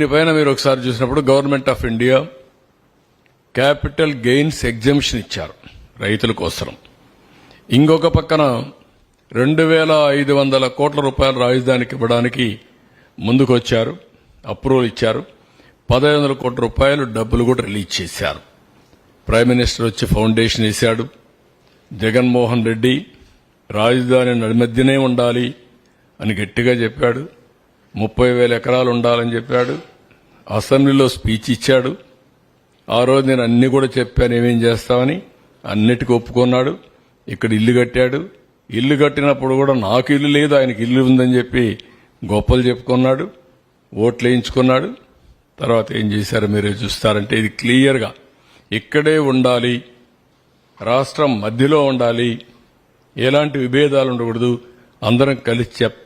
దీనిపైన మీరు ఒకసారి చూసినప్పుడు government of India capital gains exemption ఇచ్చారు రైతుల కోసం ఇంకొక పక్కన రెండు వేల ఐదు వందల కోట్ల రూపాయల రాజధానికి ఇవ్వడానికి ముందుకు వచ్చారు అప్రూవల్ ఇచ్చారు. పదహైదు వందల కోట్ల రూపాయలు డబ్బులు కూడా రిలీజ్ చేశారు. ప్రైమ్ మినిస్టర్ వచ్చి ఫౌండేషన్ వేశాడు. జగన్మోహన్ రెడ్డి రాజధాని నడిమధ్యనే ఉండాలి అని గట్టిగా చెప్పాడు. ముప్పై వేల ఎకరాలు ఉండాలని చెప్పాడు. అసెంబ్లీలో స్పీచ్ ఇచ్చాడు. ఆ రోజు నేను అన్ని కూడా చెప్పాను ఏమేం చేస్తామని. అన్నిటికీ ఒప్పుకున్నాడు. ఇక్కడ ఇల్లు కట్టాడు. ఇల్లు కట్టినప్పుడు కూడా నాకు ఇల్లు లేదు ఆయనకి ఇల్లు ఉందని చెప్పి గొప్పలు చెప్పుకున్నాడు. ఓట్లు వేయించుకున్నాడు. తర్వాత ఏం చేశారు మీరు చూస్తారంటే ఇది క్లియర్గా ఇక్కడే ఉండాలి. రాష్ట్రం మధ్యలో ఉండాలి. ఎలాంటి విభేదాలు ఉండకూడదు అందరం కలిసి చెప్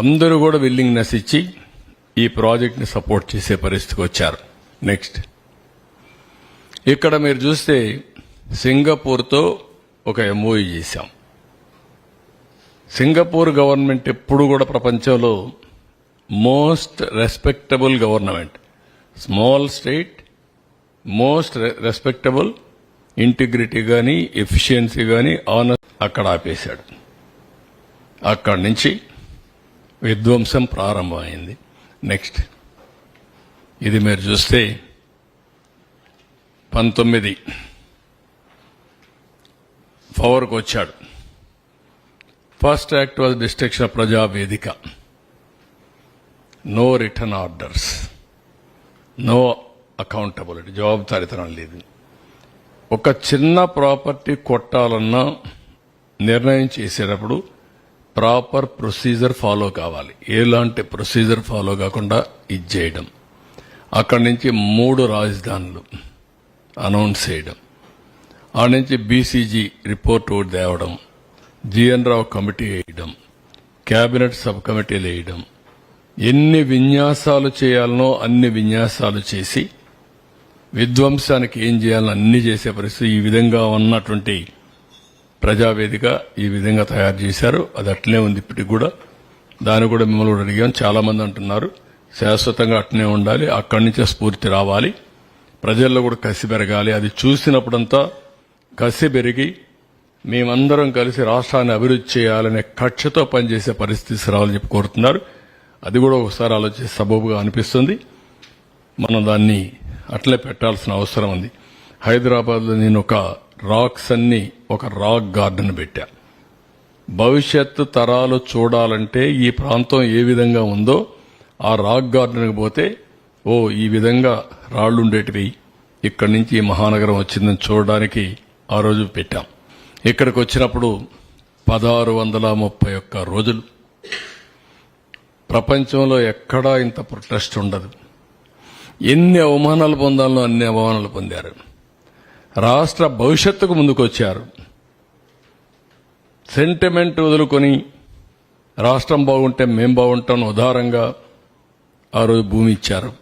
అందరూ కూడా విల్లింగ్నెస్ ఇచ్చి ఈ ప్రాజెక్ట్ని సపోర్ట్ చేసే పరిస్థితికి వచ్చారు. నెక్స్ట్ ఇక్కడ మీరు చూస్తే సింగపూర్తో ఒక ఎంఓఈ చేశాం. సింగపూర్ గవర్నమెంట్ ఎప్పుడు కూడా ప్రపంచంలో most respectable government small state most respectable integrity కానీ ఎఫిషియన్సీ కానీ ఆనర్ అక్కడ ఆపేశాడు. అక్కడి నుంచి విధ్వంసం ప్రారంభమైంది. నెక్స్ట్ ఇది మీరు చూస్తే పంతొమ్మిది. పవర్కి వచ్చాడు. First act was destruction Praja Vedika no return orders no accountability జవాబుదారితనం లేదు ఒక చిన్న ప్రాపర్టీ కొట్టాలన్నా నిర్ణయం చేసేటప్పుడు ప్రాపర్ ప్రొసీజర్ ఫాలో కావాలి. ఎలాంటి ప్రొసీజర్ ఫాలో కాకుండా ఇది చేయడం. అక్కడి నుంచి మూడు రాజధానులు అనౌన్స్ చేయడం. ఆ నుంచి బీసీజీ రిపోర్ట్ తేవడం. జిఎన్ రావు కమిటీ వేయడం. కేబినెట్ సబ్ కమిటీలు వేయడం. ఎన్ని విన్యాసాలు చేయాలనో అన్ని విన్యాసాలు చేసి విధ్వంసానికి ఏం చేయాలని అన్ని చేసే పరిస్థితి ఈ విధంగా ఉన్నటువంటి ప్రజావేదిక ఈ విధంగా తయారు చేశారు. అది అట్లనే ఉంది ఇప్పటికి కూడా. దాన్ని కూడా మిమ్మల్ని కూడా అడిగాం. చాలా మంది అంటున్నారు. శాశ్వతంగా అట్లనే ఉండాలి. అక్కడి నుంచే స్ఫూర్తి రావాలి. ప్రజల్లో కూడా కసి పెరగాలి. అది చూసినప్పుడంతా కసి పెరిగి మేమందరం కలిసి రాష్ట్రాన్ని అభివృద్ధి చేయాలనే కక్షతో పనిచేసే పరిస్థితి రావాలని చెప్పి కోరుతున్నారు. అది కూడా ఒకసారి ఆలోచించి సబబుగా అనిపిస్తుంది. మనం దాన్ని అట్లే పెట్టాల్సిన అవసరం ఉంది. హైదరాబాద్లో నేను ఒక రాక్స్ అన్ని ఒక రాక్ గార్డెన్ పెట్టా. భవిష్యత్తు తరాలు చూడాలంటే ఈ ప్రాంతం ఏ విధంగా ఉందో ఆ రాక్ గార్డెన్కి పోతే ఓ ఈ విధంగా రాళ్ళుండేటివి. ఇక్కడి నుంచి ఈ మహానగరం వచ్చిందని చూడడానికి ఆ రోజు పెట్టాం. ఇక్కడికి వచ్చినప్పుడు పదహారు వందల ముప్పై ఒక్క రోజులు. ప్రపంచంలో ఎక్కడా ఇంత ప్రొటెస్ట్ ఉండదు. ఎన్ని అవమానాలు పొందాలో అన్ని అవమానాలు పొందారు. రాష్ట్ర భవిష్యత్తుకు ముందుకొచ్చారు. సెంటిమెంట్ వదులుకొని రాష్ట్రం బాగుంటే మేం బాగుంటాం ఉదారంగా ఆ రోజు భూమి ఇచ్చారు.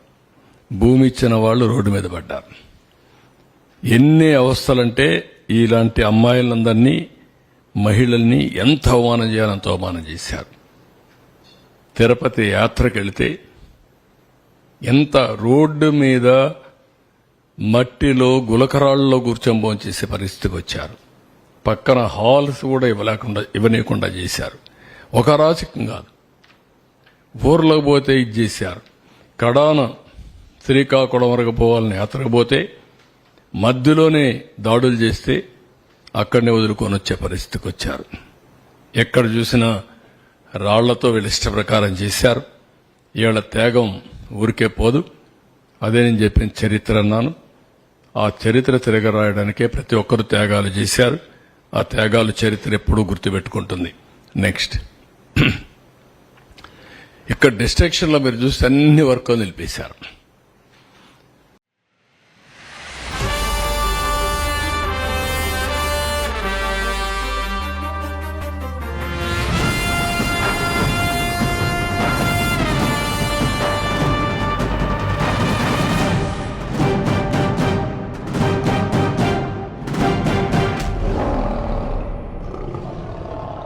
భూమి ఇచ్చిన వాళ్ళు రోడ్డు మీద పడ్డారు. ఎన్ని అవస్థలంటే ఇలాంటి అమ్మాయిలందరినీ మహిళల్ని ఎంత అవమానం చేయాలంత అవమానం చేశారు. తిరుపతి యాత్రకెళితే ఎంత రోడ్డు మీద మట్టిలో గులకరాళ్ళలో కూర్చొని చేసే పరిస్థితికి వచ్చారు. పక్కన హాల్స్ కూడా ఇవ్వలేకుండా ఇవ్వనీయకుండా చేశారు. ఒక రాజకీయం కాదు. ఊర్లోకి పోతే ఇది చేశారు. కడాన శ్రీకాకుళం వరకు పోవాలని యాత్రకు పోతే మధ్యలోనే దాడులు చేస్తే అక్కడనే వదులుకొని వచ్చే పరిస్థితికి వచ్చారు. ఎక్కడ చూసినా రాళ్ళతో వీళ్ళ ఇష్ట ప్రకారం చేశారు. వీళ్ళ త్యాగం ఊరికే పోదు. అదే నేను చెప్పిన చరిత్ర అన్నాను. ఆ చరిత్ర తిరగరాయడానికే ప్రతి ఒక్కరు త్యాగాలు చేశారు. ఆ త్యాగాలు చరిత్ర ఎప్పుడూ గుర్తుపెట్టుకుంటుంది. నెక్స్ట్ ఇక్కడ డిస్ట్రక్షన్లో మీరు చూస్తే అన్ని వర్క్ నిలిపేశారు.